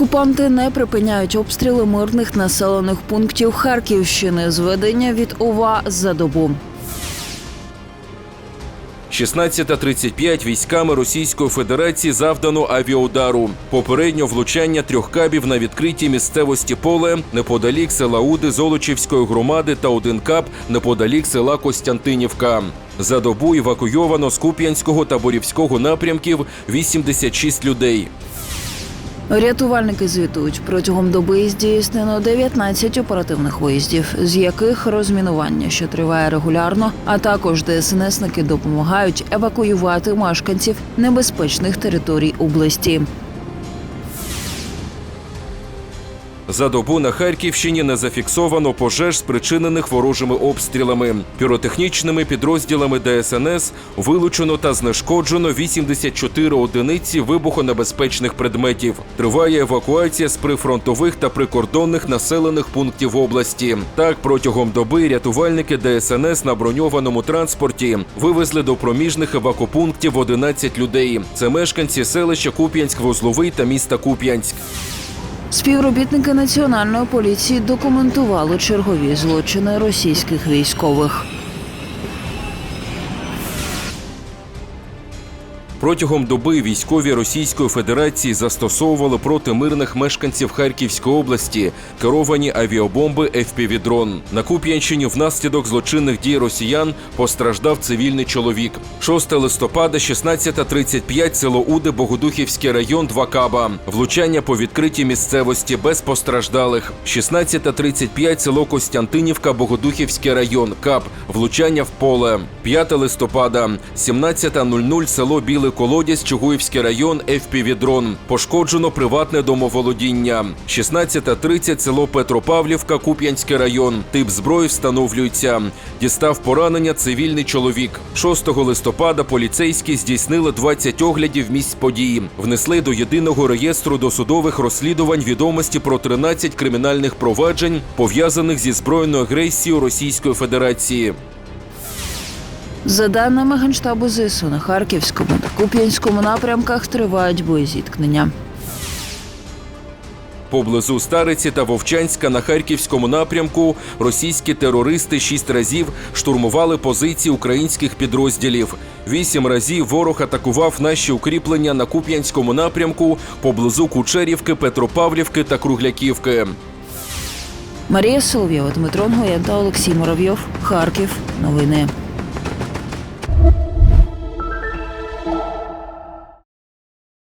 Окупанти не припиняють обстріли мирних населених пунктів Харківщини. Зведення від ОВА за добу. 16.35 військами Російської Федерації завдано авіаудару. Попередньо влучання трьох кабів на відкритій місцевості поле неподалік села Уди Золочівської громади та один каб неподалік села Костянтинівка. За добу евакуйовано з Куп'янського та Борівського напрямків 86 людей. Рятувальники звітують, протягом доби здійснено 19 оперативних виїздів, з яких розмінування, що триває регулярно, а також ДСНСники допомагають евакуювати мешканців небезпечних територій області. За добу на Харківщині не зафіксовано пожеж, спричинених ворожими обстрілами. Піротехнічними підрозділами ДСНС вилучено та знешкоджено 84 одиниці вибухонебезпечних предметів. Триває евакуація з прифронтових та прикордонних населених пунктів області. Так, протягом доби рятувальники ДСНС на броньованому транспорті вивезли до проміжних евакопунктів 11 людей. Це мешканці селища Куп'янськ-Вузловий та міста Куп'янськ. Співробітники національної поліції документували чергові злочини російських військових. Протягом доби військові Російської Федерації застосовували проти мирних мешканців Харківської області керовані авіабомби FPV-дрон. На Куп'янщині внаслідок злочинних дій росіян постраждав цивільний чоловік. 6 листопада, 16.35, село Уди, Богодухівський район, 2 каба. Влучання по відкритій місцевості без постраждалих. 16.35, село Костянтинівка, Богодухівський район, кап. Влучання в поле. 5 листопада, 17.00, село Білий Колодязь, Чугуївський район, FPV-дрон. Пошкоджено приватне домоволодіння. 16.30, село Петропавлівка, Куп'янський район. Тип зброї встановлюється. Дістав поранення цивільний чоловік. 6 листопада поліцейські здійснили 20 оглядів місць події. Внесли до єдиного реєстру досудових розслідувань відомості про 13 кримінальних проваджень, пов'язаних зі збройною агресією Російської Федерації. За даними Генштабу ЗСУ на Харківському та Куп'янському напрямках тривають боєзіткнення. Поблизу Стариці та Вовчанська на харківському напрямку російські терористи шість разів штурмували позиції українських підрозділів. Вісім разів ворог атакував наші укріплення на Куп'янському напрямку поблизу Кучерівки, Петропавлівки та Кругляківки. Марія Соловйова, Дмитро Нгоєн та Олексій Муравйов. Харків. Новини.